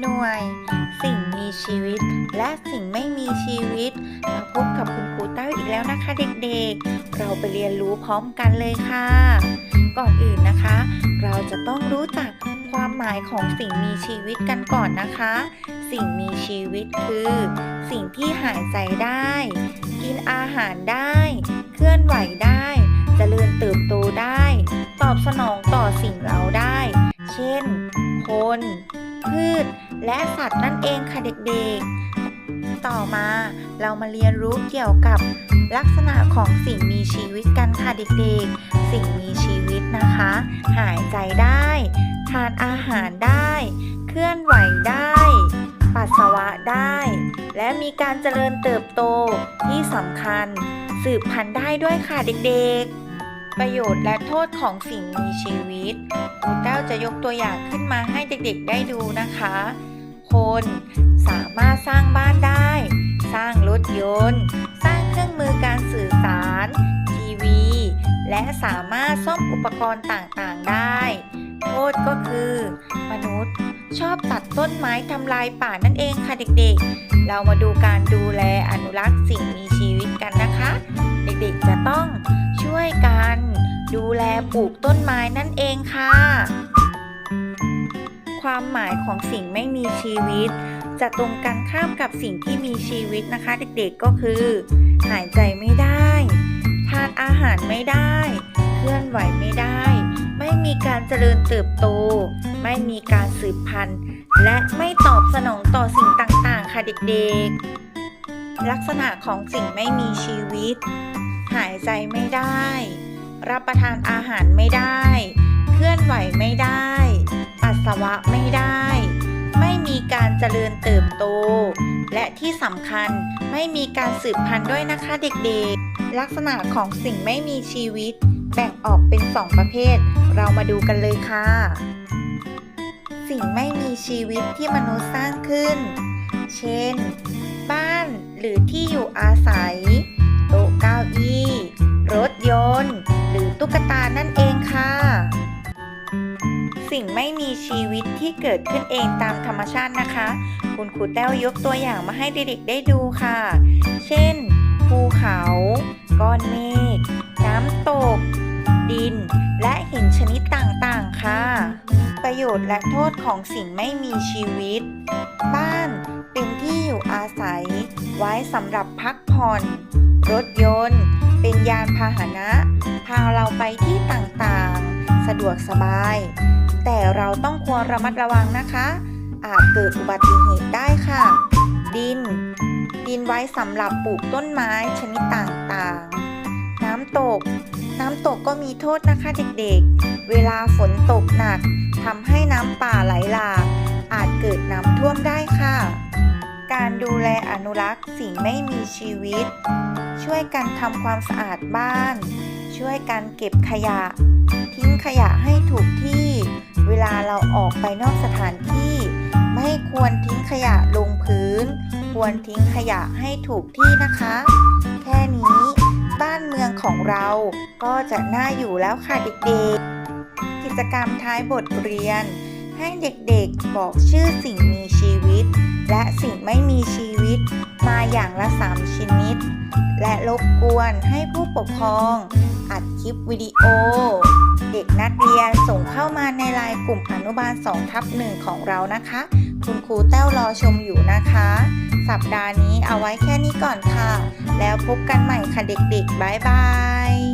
หน่วย สิ่งมีชีวิต และสิ่งไม่มีชีวิต มาพบกับคุณครูเต้าอีกแล้วนะคะเด็กๆ เราไปเรียนรู้พร้อมกันเลยค่ะ ก่อนอื่นนะคะ เราจะต้องรู้จักความหมายของสิ่งมีชีวิตกันก่อนนะคะ สิ่งมีชีวิตคือ สิ่งที่หายใจได้ กินอาหารได้ เคลื่อนไหวได้เจริญเติบโตได้ ตอบสนองต่อสิ่งเราได้ เช่น คน พืช และสัตว์นั่นเองค่ะเด็กๆ ต่อมาเรามาเรียนรู้เกี่ยวกับลักษณะของสิ่งมีชีวิตกันค่ะเด็กๆ สิ่งมีชีวิตนะคะ หายใจได้ ทานอาหารได้ เคลื่อนไหวได้ ปัสสาวะได้ และมีการเจริญเติบโตที่สำคัญ สืบพันธุ์ได้ด้วยค่ะเด็กๆประโยชน์และโทษของสิ่งมีชีวิตครูแต้วจะยกตัวอย่างขึ้นมาให้เด็กๆได้ดูนะคะ คนสามารถสร้างบ้านได้ สร้างรถยนต์ สร้างเครื่องมือการสื่อสาร ทีวี และสามารถซ่อมอุปกรณ์ต่างๆได้ โทษก็คือ มนุษย์ชอบตัดต้นไม้ทำลายป่านั่นเองค่ะเด็กๆ เรามาดูการดูแลอนุรักษ์สิ่งมีชีวิตกันนะคะ เด็กๆจะต้องช่วยกัน ดูแลปลูกต้นไม้นั่นเองค่ะ ความหมายของสิ่งไม่มีชีวิต จะตรงกันข้ามกับสิ่งที่มีชีวิตนะคะ เด็กๆก็คือ หายใจไม่ได้ ทานอาหารไม่ได้ เคลื่อนไหวไม่ได้ ไม่มีการเจริญเติบโต ไม่มีการสืบพันธุ์ และไม่ตอบสนองต่อสิ่งต่างๆ ค่ะเด็กๆ ลักษณะของสิ่งไม่มีชีวิต หายใจไม่ได้ รับประทานอาหารไม่ได้ เคลื่อนไหวไม่ได้ะไม่ได้ ไม่มีการเจริญเติบโต และที่สำคัญไม่มีการสืบพันธุ์ด้วยนะคะเด็กๆ ลักษณะของสิ่งไม่มีชีวิต แบ่งออกเป็นสองประเภท เรามาดูกันเลยค่ะ สิ่งไม่มีชีวิตที่มนุษย์สร้างขึ้น เช่น บ้านหรือที่อยู่อาศัย ชีวิตที่เกิดขึ้นเองตามธรรมชาตินะคะ คุณครูแต้วยกตัวอย่างมาให้เด็กๆได้ดูค่ะ เช่น ภูเขา ก้อนเมฆ น้ำตก ดิน และหินชนิดต่างๆ ค่ะ ประโยชน์และโทษของสิ่งไม่มีชีวิต บ้านเป็นที่อยู่อาศัย ไว้สำหรับพักผ่อน รถยนต์ เป็นยานพาหนะ พาเราไปที่ต่างๆ สะดวกสบาย แต่เราต้องควรระมัดระวังนะคะ อาจเกิดอุบัติเหตุได้ค่ะ ดิน ดินไว้สำหรับปลูกต้นไม้ชนิดต่างๆ น้ำตก น้ำตกก็มีโทษนะคะเด็กๆ เวลาฝนตกหนักทำให้น้ำป่าไหลหลากอาจเกิดน้ำท่วมได้ค่ะ การดูแลอนุรักษ์สิ่งไม่มีชีวิต ช่วยกันทำความสะอาดบ้าน ช่วยกันเก็บขยะ ทิ้งขยะให้ถูกที่ เวลาเราออกไปนอกสถานที่ ไม่ควรทิ้งขยะลงพื้น ควรทิ้งขยะให้ถูกที่นะคะ แค่นี้บ้านเมืองของเราก็จะน่าอยู่แล้วค่ะเด็กๆ กิจกรรมท้ายบทเรียน ให้เด็กๆบอกชื่อสิ่งมีชีวิต และสิ่งไม่มีชีวิต อย่างละ 3 ชนิด และรบกวนให้ผู้ปกครองอัดคลิปวิดีโอ เด็กนักเรียนส่งเข้ามาในไลน์กลุ่มอนุบาล2ทับ1ของเรานะคะ คุณครูแต้วรอชมอยู่นะคะ สัปดาห์นี้เอาไว้แค่นี้ก่อนค่ะ แล้วพบกันใหม่ค่ะเด็กๆ บ๊ายบาย